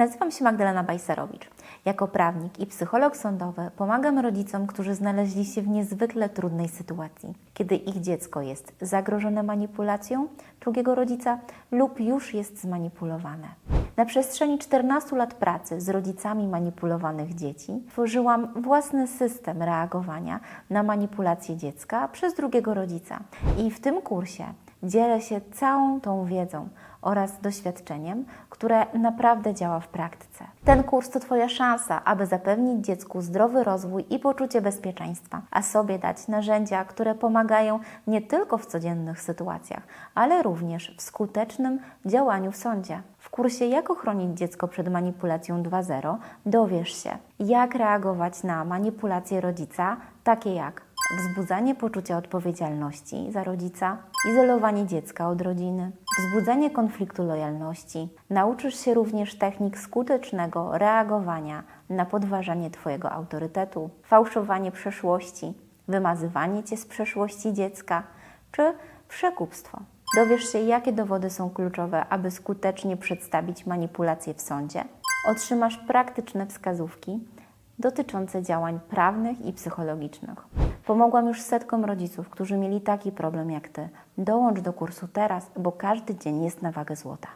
Nazywam się Magdalena Bajserowicz. Jako prawnik i psycholog sądowy pomagam rodzicom, którzy znaleźli się w niezwykle trudnej sytuacji, kiedy ich dziecko jest zagrożone manipulacją drugiego rodzica lub już jest zmanipulowane. Na przestrzeni 14 lat pracy z rodzicami manipulowanych dzieci tworzyłam własny system reagowania na manipulację dziecka przez drugiego rodzica. I w tym kursie dzielę się całą tą wiedzą oraz doświadczeniem, które naprawdę działa w praktyce. Ten kurs to Twoja szansa, aby zapewnić dziecku zdrowy rozwój i poczucie bezpieczeństwa, a sobie dać narzędzia, które pomagają nie tylko w codziennych sytuacjach, ale również w skutecznym działaniu w sądzie. W kursie Jak ochronić dziecko przed manipulacją 2.0 dowiesz się, jak reagować na manipulacje rodzica, takie jak wzbudzanie poczucia odpowiedzialności za rodzica, izolowanie dziecka od rodziny, wzbudzanie konfliktu lojalności. Nauczysz się również technik skutecznego reagowania na podważanie Twojego autorytetu, fałszowanie przeszłości, wymazywanie Cię z przeszłości dziecka czy przekupstwo. Dowiesz się, jakie dowody są kluczowe, aby skutecznie przedstawić manipulację w sądzie. Otrzymasz praktyczne wskazówki dotyczące działań prawnych i psychologicznych. Pomogłam już setkom rodziców, którzy mieli taki problem jak Ty. Dołącz do kursu teraz, bo każdy dzień jest na wagę złota.